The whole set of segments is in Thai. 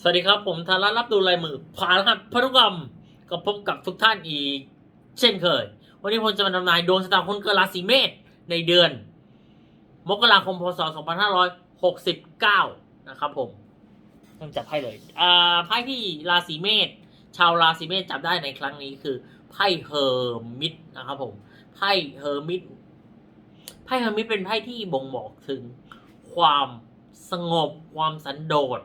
สวัสดีครับ ผมธารารับดูลายมือผ่านรหัสพันธุกรรมก็พบกับทุกท่านอีก เช่นเคย วันนี้ผมจะมาทำนายดวงชะตาคนเกิดราศีเมษในเดือน มกราคมพศ 2569 นะครับผมเริ่มจับไพ่เลยอ่าไพ่ที่ราศีเมษชาวราศีเมษจับได้ในครั้งนี้คือไพ่เฮอร์มิตนะครับผมไพ่เฮอร์มิตไพ่เฮอร์มิตเป็นไพ่ที่บ่งบอกถึงความสงบความสันโดษ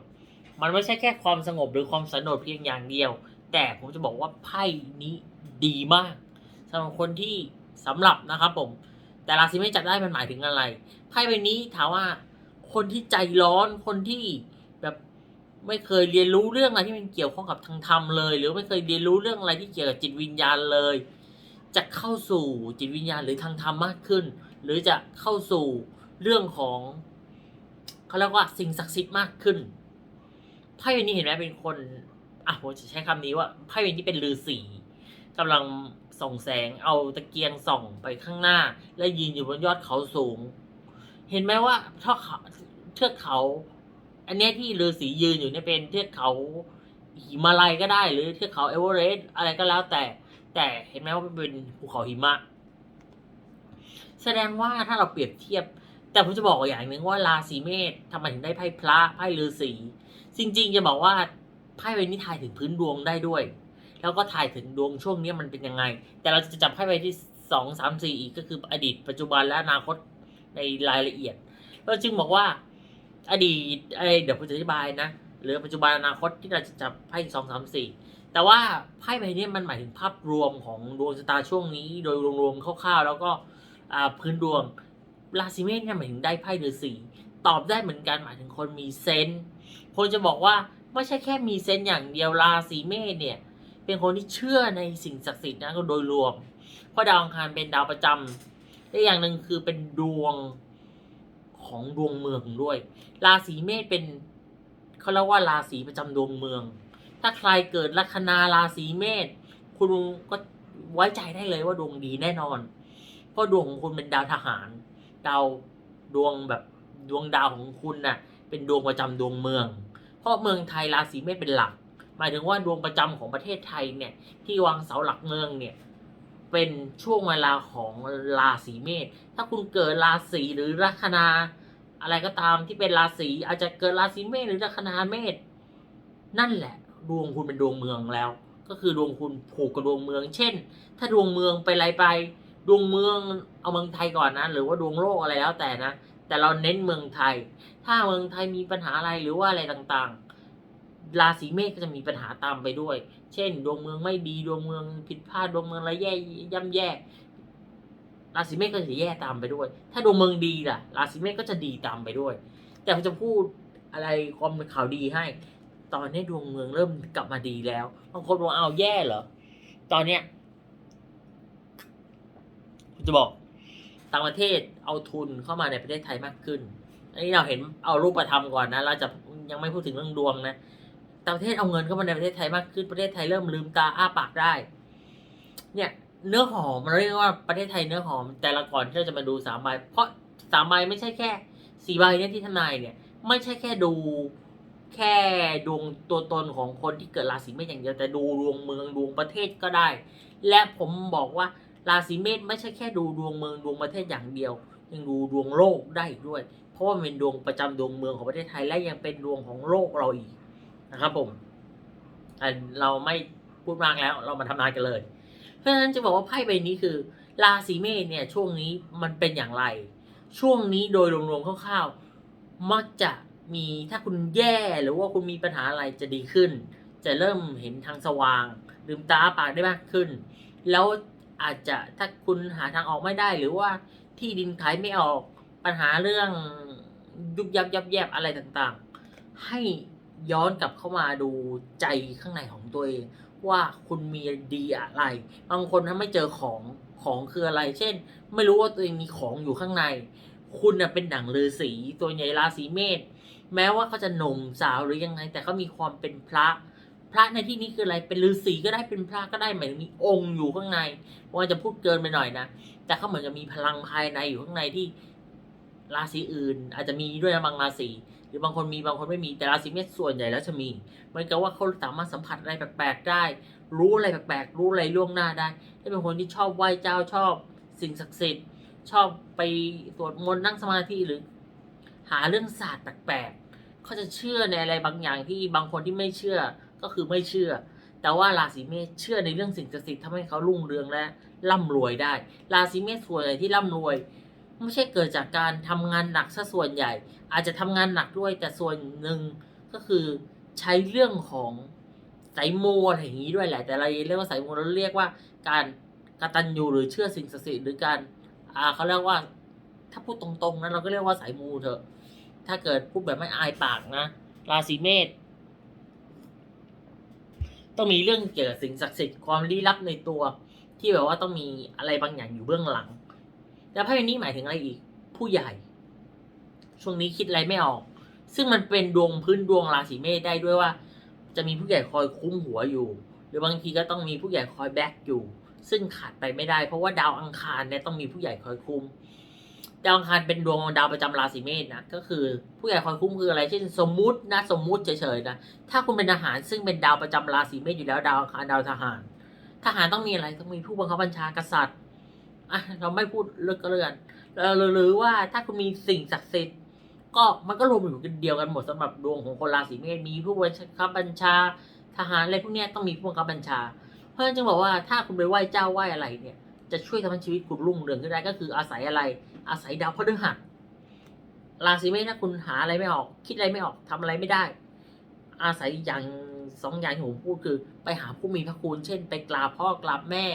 มันไม่ใช่แค่ความสงบหรือความสันโดษเพียงอย่างเดียว แต่ผมจะบอกว่าไพ่นี้ดีมากสำหรับคนที่สำหรับนะครับผม แต่ราศีเมษจับได้มันหมายถึงอะไรไพ่ใบนี้ถามว่าคนที่ใจร้อนคนที่แบบไม่เคยเรียนรู้เรื่องอะไรที่มันเกี่ยวข้องกับทางธรรมเลย หรือไม่เคยเรียนรู้เรื่องอะไรที่เกี่ยวกับจิตวิญญาณเลย จะเข้าสู่จิตวิญญาณหรือทางธรรมมากขึ้น หรือจะเข้าสู่เรื่องของเขาเรียกว่าสิ่งศักดิ์สิทธิ์มากขึ้น ไพ่ใบนี้เห็นไหมเป็นคนอะผมจะใช้คำนี้ว่าไพ่ใบนี้เป็นฤาษีกำลังส่องแสงเอาตะเกียงส่องไปข้างหน้า และยืนอยู่บนยอดเขาสูง เห็นไหมว่าเทือกเขาเทือกเขา อันนี้ที่ฤาษียืนอยู่เนี่ยเป็นเทือกเขาหิมาลัยก็ได้หรือเทือกเขาเอเวอเรสต์อะไรก็แล้วแต่ แต่เห็นไหมว่ามันเป็นภูเขาหิมะ แสดงว่าถ้าเราเปรียบเทียบ แต่ผมจะบอกอย่างหนึ่งว่าราศีเมษทำไมถึงได้ไพ่พระไพ่ฤาษี จริงๆจะบอกว่าไพ่ใบนี้ถ่ายถึงพื้นดวงได้ด้วย แล้วก็ถ่ายถึงดวงช่วงนี้มันเป็นยังไง แต่เราจะจับไพ่ใบที่สองสามสี่อีกก็คืออดีตปัจจุบันและอนาคตในรายละเอียดเราจึงบอกว่า อดีตไอเดี๋ยวผมจะอธิบายนะหรือปัจจุบันอนาคตที่เราจะจับไพ่สองสามสี่แต่ว่าไพ่ใบนี้มันหมายถึงภาพรวมของดวงชะตาช่วงนี้ โดยรวมๆคร่าวๆ แล้วก็อ่าพื้นดวงราศีเมษเนี่ยหมายถึงได้ไพ่ฤาษีตอบได้เหมือนกันหมายถึงคนมีเซนส์ คนจะบอกว่าไม่ใช่แค่มีเซนอย่างเดียวราศีเมษเนี่ย เป็นคนที่เชื่อในสิ่งศักดิ์สิทธิ์นะก็โดยรวม เพราะดาวอังคารเป็นดาวประจำและอย่างหนึ่งคือเป็นดวงของดวงเมืองด้วย ราศีเมษเป็นเขาเรียกว่าราศีประจำดวงเมือง ถ้าใครเกิดลัคนาราศีเมษคุณก็ไว้ใจได้เลยว่าดวงดีแน่นอน เพราะดวงของคุณเป็นดาวทหาร ดาวดวงแบบดวงดาวของคุณน่ะ เป็นดวงประจำดวงเมือง เพราะเมืองไทยราศีเมษเป็นหลัก หมายถึงว่าดวงประจำของประเทศไทยเนี่ยที่วางเสาหลักเมืองเนี่ยเป็นช่วงเวลาของราศีเมษ ถ้าคุณเกิดราศีหรือลัคนา อะไรก็ตามที่เป็นราศีอาจจะเกิดราศีเมษหรือลัคนาเมษนั่นแหละดวงคุณเป็นดวงเมืองแล้ว ก็คือดวงคุณผูกกับดวงเมือง เช่น ถ้าดวงเมืองไปอะไรไป ดวงเมืองเอาเมืองไทยก่อนนะ หรือว่าดวงโลกอะไรแล้วแต่นะ แต่เราเน้นเมืองไทย ถ้าเมืองไทยมีปัญหาอะไรหรือว่าอะไรต่างๆ ราศีเมษก็จะมีปัญหาตามไปด้วย เช่น ดวงเมืองไม่ดีดวงเมืองผิดพลาดดวงเมืองอะไรแย่ย่ำแย่ ราศีเมษก็จะแย่ตามไปด้วย ถ้าดวงเมืองดีล่ะ ราศีเมษก็จะดีตามไปด้วย แต่ผมจะพูดอะไรความเป็นข่าวดีให้ ตอนนี้ดวงเมืองเริ่มกลับมาดีแล้วบางคนบอกเอาแย่เหรอตอนเนี้ยจะบอกต่างประเทศ เอาทุนเข้ามาในประเทศไทยมากขึ้น อันนี้เราเห็นเอารูปธรรมก่อนนะ เราจะยังไม่พูดถึงเรื่องดวงนะ ต่างประเทศเอาเงินเข้ามาในประเทศไทยมากขึ้น ประเทศไทยเริ่มลืมตาอ้าปากได้ เนี่ยเนื้อหอมมันเรียกว่าประเทศไทยเนื้อหอม แต่ละก่อนที่เราจะมาดูสามใบ เพราะสามใบไม่ใช่แค่สี่ใบเนี่ยที่ทนายเนี่ย ไม่ใช่แค่ดูแค่ดวงตัวตนของคนที่เกิดราศีเมษอย่างเดียวแต่ดูดวงเมืองดวงประเทศก็ได้ และผมบอกว่าราศีเมษไม่ใช่แค่ดูดวงเมืองดวงประเทศอย่างเดียว ยังดูดวงโลกได้อีกด้วย เพราะว่าเป็นดวงประจำดวงเมืองของประเทศไทยและยังเป็นดวงของโลกเราอีกนะครับผมอะเราไม่พูดมากแล้วเรามาทำนายกันเลย เพราะฉะนั้นจะบอกว่าไพ่ใบนี้คือราศีเมษเนี่ยช่วงนี้มันเป็นอย่างไร ช่วงนี้โดยรวมๆคร่าวๆมักจะมีถ้าคุณแย่หรือว่าคุณมีปัญหาอะไรจะดีขึ้น จะเริ่มเห็นทางสว่างลืมตาปากได้มากขึ้น แล้วอาจจะถ้าคุณหาทางออกไม่ได้หรือว่า ที่ดินขายไม่ออกปัญหาเรื่องยุบยับยับแยบอะไรต่างๆ ให้ย้อนกลับเข้ามาดูใจข้างในของตัวเอง ว่าคุณมีดีอะไร บางคนถ้าไม่เจอของของคืออะไร เช่น ไม่รู้ว่าตัวเองมีของอยู่ข้างใน คุณเป็นดั่งฤาษีตัวใหญ่ราศีเมษแม้ว่าเขาจะหนุ่มสาวหรือยังไง แต่เขามีความเป็นพระ พระในที่นี้คืออะไร เป็นฤาษีก็ได้เป็นพระก็ได้หมายถึงมีองค์อยู่ข้างในว่าจะพูดเกินไปหน่อยนะแต่เขาเหมือนจะมีพลังภายในอยู่ข้างในที่ราศีอื่น อาจจะมีด้วยนะบางราศีหรือบางคนมีบางคนไม่มีแต่ราศีเมษส่วนใหญ่แล้วจะมีเหมือนกับว่าเขาสามารถสัมผัสอะไรแปลกๆได้ รู้อะไรแปลกๆรู้อะไรล่วงหน้าได้ถ้าเป็นคนที่ชอบไหว้เจ้าชอบสิ่งศักดิ์สิทธิ์ ชอบไปสวดมนต์นั่งสมาธิหรือ หาเรื่องศาสตร์แปลกๆเขาจะเชื่อในอะไรบางอย่างที่บางคนที่ไม่เชื่อ ก็คือไม่เชื่อ แต่ว่าราศีเมษเชื่อในเรื่องสิ่งศักดิ์สิทธิ์ทำให้เขารุ่งเรืองและร่ำรวยได้ ราศีเมษส่วนใหญ่ที่ร่ำรวย ไม่ใช่เกิดจากการทำงานหนักซะส่วนใหญ่ อาจจะทำงานหนักด้วย แต่ส่วนหนึ่งก็คือใช้เรื่องของสายมูอะไรอย่างนี้ด้วยแหละ แต่เราเรียกว่าสายมูเราเรียกว่าการกตัญญูหรือเชื่อสิ่งศักดิ์สิทธิ์หรือการอ่าเขาเรียกว่า ถ้าพูดตรงๆนะเราก็เรียกว่าสายมูเถอะ ถ้าเกิดพูดแบบไม่อายปากนะ ราศีเมษ ต้องมีเรื่องเกี่ยวกับสิ่งศักดิ์สิทธิ์ความลี้ลับในตัว ที่แบบว่าต้องมีอะไรบางอย่างอยู่เบื้องหลังแล้วไพ่ใบนี้หมายถึงอะไรอีก ผู้ใหญ่ ช่วงนี้คิดอะไรไม่ออก ซึ่งมันเป็นดวงพื้นดวงราศีเมษได้ด้วยว่า จะมีผู้ใหญ่คอยคุ้มหัวอยู่ หรือบางทีก็ต้องมีผู้ใหญ่คอยแบ็กอยู่ ซึ่งขาดไปไม่ได้ เพราะว่าดาวอังคารเนี่ยต้องมีผู้ใหญ่คอยคุ้ม ดาวอังคารเป็นดวงดาวประจำราศีเมษนะก็คือผู้ใหญ่คอยคุ้มคืออะไรเช่นสมมุตินะสมมุติเฉยๆนะถ้าคุณเป็นทหารซึ่งเป็นดาวประจำราศีเมษอยู่แล้วดาวอังคารดาวทหาร ทหารต้องมีอะไรต้องมีผู้บังคับบัญชากษัตริย์อะเราไม่พูดเลิกก็เลื่อนหรือว่าถ้าคุณมีสิ่งศักดิ์สิทธิ์ก็มันก็รวมอยู่กันเดียวกันหมดสำหรับดวงของคนราศีเมษมีผู้บังคับบัญชาทหารอะไรพวกนี้ต้องมีผู้บังคับบัญชา เพราะฉะนั้นจึงบอกว่าถ้าคุณไปไหว้เจ้าไหว้อะไรเนี่ยจะช่วยทำให้ชีวิตคุณรุ่งเรืองขึ้นได้ก็คืออาศัยอะไร อาศัยดาวพฤหัสราศีเมษถ้าคุณหาอะไรไม่ออก คิดอะไรไม่ออกทำอะไรไม่ได้ อาศัยอย่างสองอย่างที่ผมพูดคือ ไปหาผู้มีพระคุณเช่น ไปกราบพ่อกราบแม่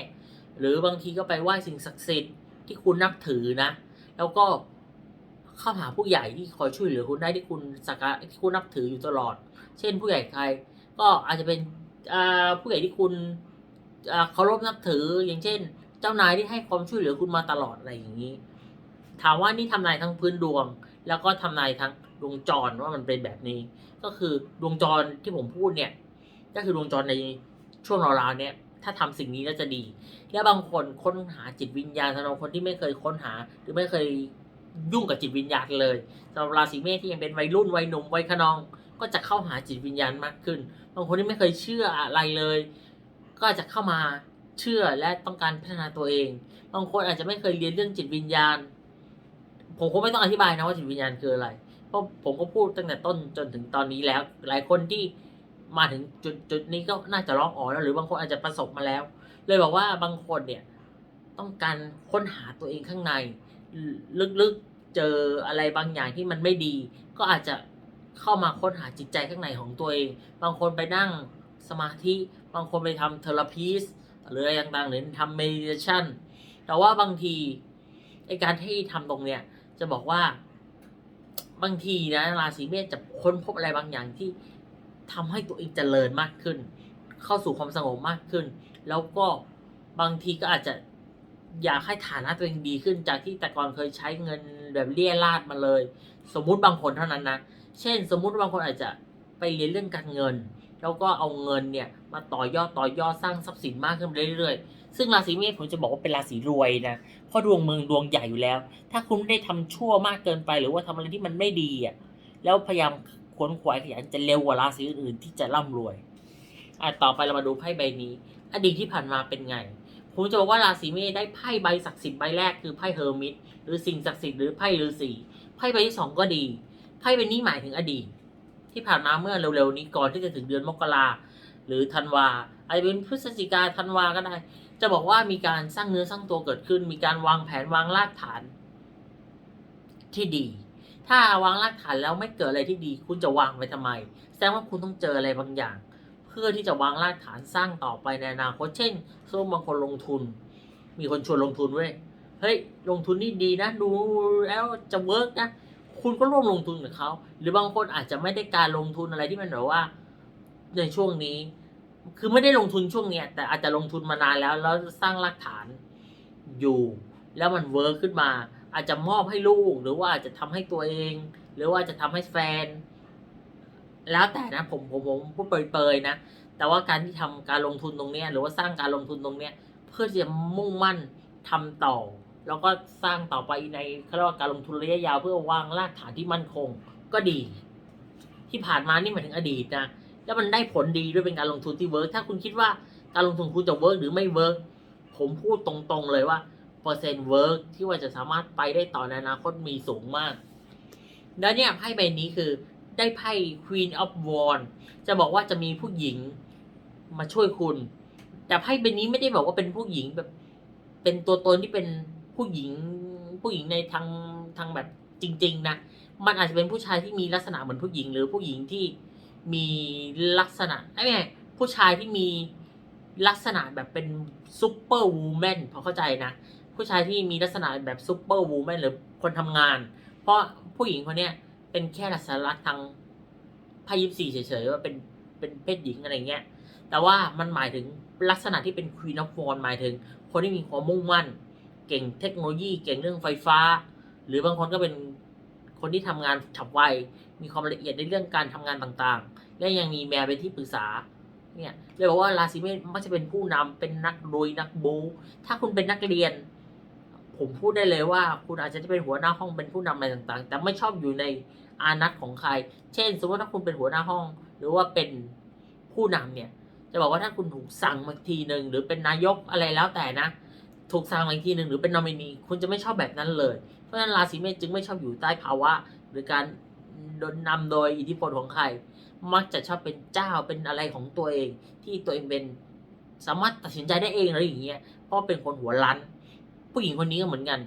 หรือบางทีก็ไปไหว้สิ่งศักดิ์สิทธิ์ที่คุณนับถือนะ แล้วก็เข้าหาผู้ใหญ่ที่คอยช่วยเหลือคุณได้ที่คุณสักการที่คุณนับถืออยู่ตลอด เช่นผู้ใหญ่ใคร ก็อาจจะเป็นผู้ใหญ่ที่คุณเคารพนับถืออย่างเช่น เจ้านายที่ให้ความช่วยเหลือคุณมาตลอดอะไรอย่างนี้ ถามว่านี่ทำนายทั้งพื้นดวง แล้วก็ทำนายทั้งดวงจรว่ามันเป็นแบบนี้ ก็คือดวงจรที่ผมพูดเนี่ย ก็คือดวงจรในช่วงราวๆเนี่ย ถ้าทำสิ่งนี้แล้วจะดี และบางคนค้นหาจิตวิญญาณสำหรับคนที่ไม่เคยค้นหา หรือไม่เคยยุ่งกับจิตวิญญาณเลยสำหรับราศีเมษที่ยังเป็นวัยรุ่นวัยหนุ่มวัยขนอง ก็จะเข้าหาจิตวิญญาณมากขึ้น บางคนที่ไม่เคยเชื่ออะไรเลย ก็จะเข้ามาเชื่อและต้องการพัฒนาตัวเอง บางคนอาจจะไม่เคยเรียนเรื่องจิตวิญญาณ ผมคงไม่ต้องอธิบายนะว่าจิตวิญญาณคืออะไร เพราะผมก็พูดตั้งแต่ต้นจนถึงตอนนี้แล้ว หลายคนที่มาถึงจุดจุดนี้ก็น่าจะร้องอ๋อแล้ว หรือบางคนอาจจะประสบมาแล้ว เลยบอกว่าบางคนเนี่ยต้องการค้นหาตัวเองข้างใน ลึกๆเจออะไรบางอย่างที่มันไม่ดี ก็อาจจะเข้ามาค้นหาจิตใจข้างในของตัวเอง บางคนไปนั่งสมาธิ บางคนไปทำเทอราพีสหรืออะไรต่างๆหรือทำเมดิเทชันแต่ว่าบางทีไอการที่ทำตรงเนี้ย จะบอกว่า บางทีนะราศีเมษจะค้นพบอะไรบางอย่างที่ทำให้ตัวเองเจริญมากขึ้น เข้าสู่ความสงบมากขึ้น แล้วก็บางทีก็อาจจะอยากให้ฐานะตัวเองดีขึ้นจากที่แต่ก่อนเคยใช้เงินแบบเลี่ยราดมาเลย สมมุติบางคนเท่านั้นนะ เช่น สมมุติบางคนอาจจะไปเรียนเรื่องการเงิน แล้วก็เอาเงินเนี่ยมาต่อยอดต่อยอดสร้างทรัพย์สินมากขึ้นเรื่อยๆ ซึ่งราศีเมษผมจะบอกว่าเป็นราศีรวยนะ เพราะดวงเมืองดวงใหญ่อยู่แล้ว ถ้าคุณไม่ได้ทำชั่วมากเกินไป หรือว่าทำอะไรที่มันไม่ดีอะแล้วพยายามขวนขวายขยันจะเร็วกว่าราศีอื่นๆที่จะร่ำรวยอะต่อไปเรามาดูไพ่ใบนี้ อดีตที่ผ่านมาเป็นไงผมจะบอกว่าราศีเมษได้ไพ่ใบศักดิ์สิทธิ์ใบแรกคือไพ่เฮอร์มิตหรือสิ่งศักดิ์สิทธิ์หรือไพ่ฤาษีไพ่ใบที่สองก็ดีไพ่ใบนี้หมายถึงอดีต ที่ผ่านมาเมื่อเร็วๆนี้ก่อนที่จะถึงเดือนมกราหรือธันวาอาจจะเป็นพฤศจิกาธันวาก็ได้ จะบอกว่ามีการสร้างเนื้อสร้างตัวเกิดขึ้น มีการวางแผนวางรากฐาน ที่ดี ถ้าวางรากฐานแล้วไม่เกิดอะไรที่ดี คุณจะวางไว้ทำไม แสดงว่าคุณต้องเจออะไรบางอย่าง เพื่อที่จะวางรากฐานสร้างต่อไปในอนาคตเช่นสมมติบางคนลงทุน มีคนชวนลงทุนเว้ยเฮ้ยลงทุนนี่ดีนะ ดูแล้วจะเวิร์กนะคุณก็ร่วมลงทุนกับเขา หรือบางคนอาจจะไม่ได้การลงทุนอะไรที่มันแบบว่า ในช่วงนี้ คือไม่ได้ลงทุนช่วงเนี้ยแต่อาจจะลงทุนมานานแล้ว แล้วสร้างรากฐานอยู่ แล้วมันเวิร์กขึ้นมา อาจจะมอบให้ลูก หรือว่าอาจจะทำให้ตัวเอง หรือว่าจะทำให้แฟน แล้วแต่นะผมผมผมพูดเปรยๆนะแต่ว่าการที่ทำการลงทุนตรงเนี้ย หรือว่าสร้างการลงทุนตรงเนี้ย เพื่อที่จะมุ่งมั่นทำต่อ แล้วก็สร้างต่อไปในเขาเรียกว่าการลงทุนระยะยาวเพื่อวางรากฐานที่มั่นคง ก็ดี ที่ผ่านมานี่หมายถึงอดีตนะ แล้วมันได้ผลดีด้วยเป็นการลงทุนที่เวิร์กถ้าคุณคิดว่าการลงทุนคุณจะเวิร์กหรือไม่เวิร์กผมพูดตรงๆเลยว่าเปอร์เซ็นต์เวิร์กที่ว่าจะสามารถไปได้ต่อในอนาคตมีสูงมาก แล้วเนี่ยไพ่ใบนี้คือได้ไพ่ Queen of Wands จะบอกว่าจะมีผู้หญิงมาช่วยคุณ แต่ไพ่ใบนี้ไม่ได้บอกว่าเป็นผู้หญิงแบบ เป็นตัวตนที่เป็นผู้หญิง ผู้หญิงในทางทางแบบจริง ๆ นะ มันอาจจะเป็นผู้ชายที่มีลักษณะเหมือนผู้หญิง หรือผู้หญิงที่ มีลักษณะไอ้ไม่ใช่ผู้ชายที่มีลักษณะแบบเป็นซูเปอร์วูแมนพอเข้าใจนะ ผู้ชายที่มีลักษณะแบบซูเปอร์วูแมนหรือคนทำงาน เพราะผู้หญิงคนเนี้ยเป็นแค่ลักษณะทางพายิบสี่เฉยๆว่าเป็นเป็นเพศหญิงอะไรเงี้ย แต่ว่ามันหมายถึงลักษณะที่เป็น Queen of Wands หมายถึง คนที่มีความมุ่งมั่น เก่งเทคโนโลยี เก่งเรื่องไฟฟ้า หรือบางคนก็เป็น คนที่ทำงานฉับไว มีความละเอียดในเรื่องการทำงานต่างๆ และยังมีแมวเป็นที่ปรึกษา เนี่ยเลยบอกว่าราศีเมษมักจะเป็นผู้นำเป็นนักลุยนักบู ถ้าคุณเป็นนักเรียน ผมพูดได้เลยว่า คุณอาจจะได้เป็นหัวหน้าห้องเป็นผู้นำอะไรต่างๆ แต่ไม่ชอบอยู่ในอานัตของใคร เช่น สมมติถ้าคุณเป็นหัวหน้าห้อง หรือว่าเป็นผู้นำเนี่ยจะบอกว่าถ้าคุณถูกสั่งมาทีหนึ่งหรือเป็นนายกอะไรแล้วแต่นะ ถูกสั่งมาทีหนึ่งหรือเป็นนอมินีคุณจะไม่ชอบแบบนั้นเลย เพราะฉะนั้นราศีเมษจึงไม่ชอบอยู่ใต้ภาวะ หรือการโดนนำโดยอิทธิพลของใคร มักจะชอบเป็นเจ้าเป็นอะไรของตัวเอง ที่ตัวเองเป็นสามารถตัดสินใจได้เองอะไรอย่างเงี้ยเพราะเป็นคนหัวรั้น ผู้หญิงคนนี้ก็เหมือนกัน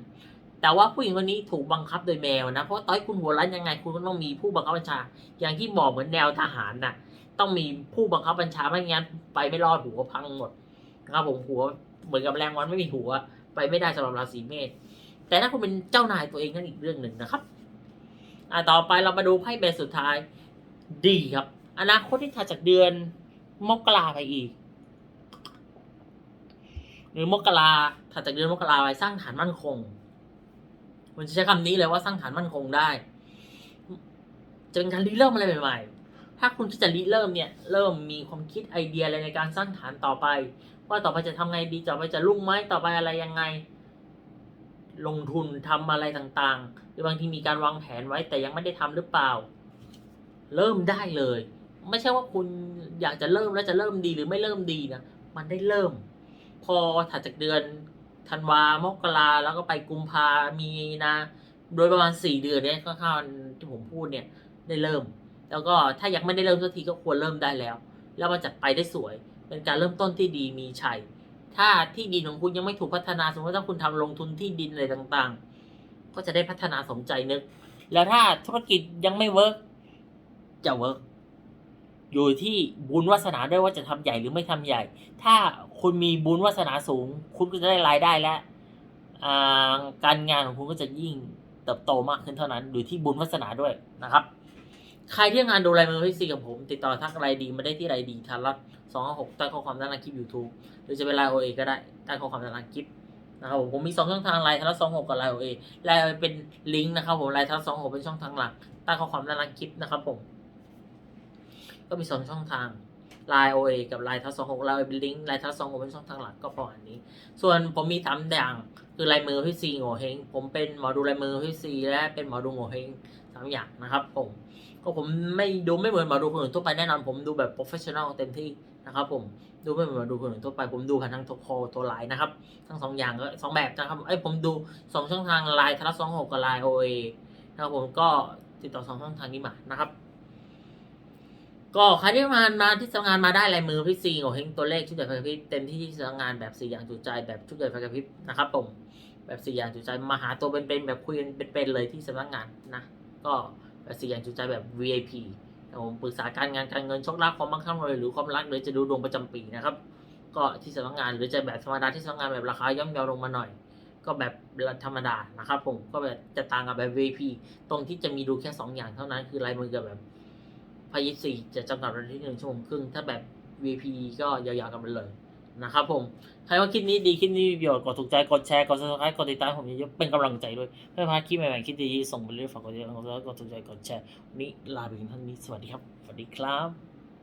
แต่ว่าผู้หญิงคนนี้ถูกบังคับโดยแมวนะเพราะต่อยคุณหัวรั้นยังไงคุณก็ต้องมีผู้บังคับบัญชา อย่างที่บอกเหมือนแนวทหารน่ะต้องมีผู้บังคับบัญชาไม่งั้นไปไม่รอดหัวพังหมดนะครับผมหัวเหมือนกับแรงวันไม่มีหัว ไปไม่ได้สำหรับราศีเมษ แต่ถ้าคุณเป็นเจ้านายตัวเองนั่นอีกเรื่องหนึ่งนะครับอ่าต่อไปเรามาดูไพ่ใบสุดท้าย ดีครับ อนาคตที่ถัดจากเดือนมกราไปอีก หรือมกราถัดจากเดือนมกราไปสร้างฐานมั่นคงมันจะใช้คำนี้เลยว่าสร้างฐานมั่นคงได้ จะเป็นการริเริ่มอะไรใหม่ๆ ถ้าคุณคิดจะริเริ่มเนี่ย เริ่มมีความคิดไอเดียอะไรในการสร้างฐานต่อไป ว่าต่อไปจะทำไงดีต่อไปจะรุ่งไหมต่อไปอะไรยังไง ลงทุนทำอะไรต่างๆ หรือบางทีมีการวางแผนไว้แต่ยังไม่ได้ทำหรือเปล่า เริ่มได้เลย ไม่ใช่ว่าคุณอยากจะเริ่มแล้วจะเริ่มดีหรือไม่เริ่มดีนะมันได้เริ่ม พอถัดจากเดือนธันวามกราแล้วก็ไปกุมภามีนาโดยประมาณสี่เดือนเนี้ยก็ข้าวที่ผมพูดเนี่ยได้เริ่ม แล้วก็ถ้ายังไม่ได้เริ่มสักทีก็ควรเริ่มได้แล้ว แล้วมันจะไปได้สวย เป็นการเริ่มต้นที่ดีมีชัย ถ้าที่ดินของคุณยังไม่ถูกพัฒนาสมมติถ้าคุณทำลงทุนที่ดินอะไรต่างๆ ก็จะได้พัฒนาสมใจนึก แล้วถ้าธุรกิจยังไม่เวิร์กจะเวิร์กอยู่ที่บุญวาสนาด้วยว่าจะทำใหญ่หรือไม่ทำใหญ่ ถ้าคุณมีบุญวาสนาสูง คุณก็จะได้รายได้และการงานของคุณก็จะยิ่งเติบโตมากขึ้นเท่านั้นอยู่ที่บุญวาสนาด้วยนะครับ ใครที่งานดูลายมือพิซีกับผม ติดต่อทักไลน์ดีมาได้ที่ไลน์ดีทันรัตสองหกใต้ข้อความด้านล่างคลิป YouTube หรือจะเป็นไลน์โอเอก็ได้ใต้ข้อความด้านล่างคลิปนะครับผมผมมีสองช่องทางไลน์ทันรัตสองหกกับไลน์โอเอไลน์เป็นลิงก์นะครับผมไลน์ทันรัตสองหกเป็นช่องทางหลักใต้ข้อความด้านล่างคลิปนะครับผม ก็มีสองช่องทางไลน์โอเอกับไลน์ทัสสองหกไลน์เป็นลิงก์ไลน์ทัสสองหกเป็นช่องทางหลักก็พออันนี้ ส่วนผมมีสามอย่างคือลายมือพี่ซีโง่เฮงผมเป็นหมอดูลายมือพี่ซีและเป็นหมอดูโง่เฮงสามอย่างนะครับผม ก็ผมไม่ดูไม่เหมือนหมอดูคนอื่นทั่วไปแน่นอนผมดูแบบโปรเฟชชั่นอลเต็มที่นะครับผมดูไม่เหมือนหมอดูคนอื่นทั่วไปผมดูผ่านทางโทรคอลตัวไลน์นะครับ ทั้งสองอย่างก็สองแบบนะครับเอ้ผมดูสองช่องทางไลน์ทัสสองหกกับไลน์โอเอนะครับผมก็ติดต่อสองช่องทางนี้มานะครับ ก็ใครที่มามาที่สำนักงานมาได้ลายมือพี่ซีโง่เฮงตัวเลขชุดใหญ่ไฟกระพริบเต็มที่ที่สำนักงานแบบสี่อย่างจุใจแบบชุดใหญ่ไฟกระพริบนะครับผมแบบสี่อย่างจุใจมาหาตัวเป็นๆแบบคุยกันเป็นๆเลยที่สำนักงานนะ ก็ แบบสี่อย่างจุใจแบบ VIP ผมปรึกษาการงานการเงินโชคลาภความมั่งคั่งรวยหรือความรักหรือจะดูดวงประจำปีนะครับ ก็ที่สำนักงานหรือจะแบบธรรมดาที่สำนักงานแบบราคาย่อมเยาลงมาหน่อย ก็แบบธรรมดานะครับผมก็แบบจะต่างกับแบบ VIP ตรงที่จะมีดูแค่สองอย่างเท่านั้นคือลายมือกับแบบพายิสี่จะจำกัดเวลาที่หนึ่งชั่วโมงครึ่งถ้าแบบ V.I.P. ก็ยาวๆกันไปเลย นะครับผม ใครว่าคลิปนี้ดีคลิปนี้มีประโยชน์กดถูกใจกดแชร์กด subscribe กดติดตามผมเยอะๆเป็นกำลังใจด้วยเพื่อพาคลิปใหม่ๆคลิปดีๆส่งไปเรื่อยฝากกดติดตามกด subscribe กดถูกใจกดแชร์วันนี้ลาไปถึงท่านี้สวัสดีครับสวัสดีครับ